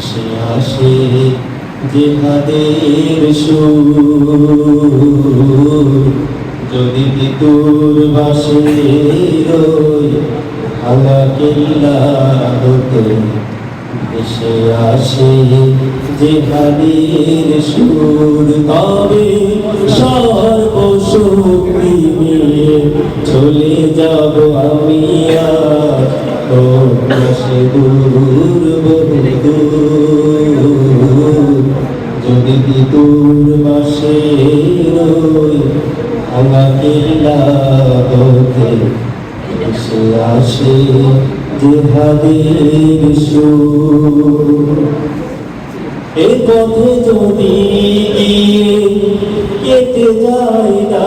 সে আসে জেহাদের যদি তোর বাসে হতে এসে আসে জেহাদের সুর তবে সর্বশক্তি যদি তোর বাসে আমাকে হতে এসে আসে জেহাদের এ পথে যদি কেটে যায় না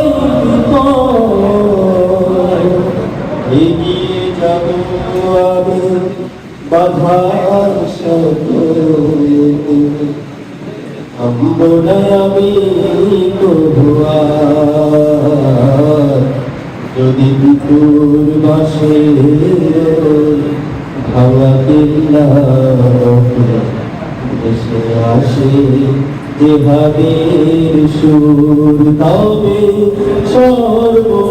আমি শত আমি যদি বিপুর বাসে ভাঙা কিল্লা এসে আসে যেভাবের সুর তবে নিয়ে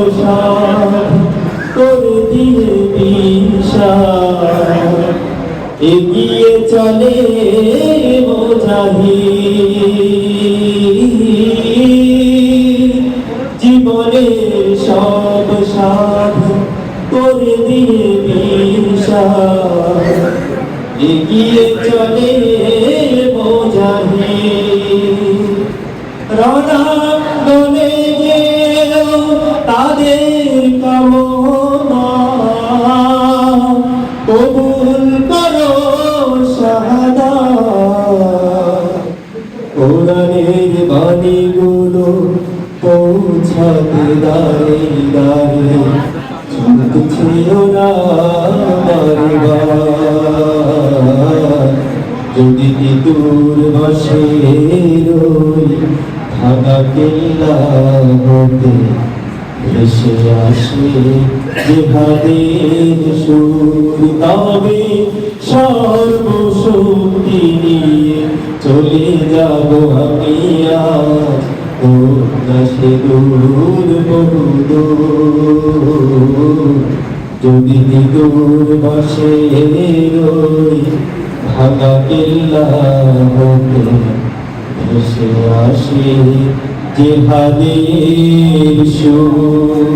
চলে পৌঁছাতে দাঁড়ে দাঁড়ে ছুটছে ওরা বারবার যদি তোর বসে রই ভাঙা কেল্লা হতে ভেসে আসে যেভাদের সুর, তবে সর্বশক্তি নিয়ে চলে যাব আমি আজ। কাছে দূর বহু দূর যদি তোর বসে রই ভাঙা কেল্লা হতে ভেসে আসে জেহাদের সুর।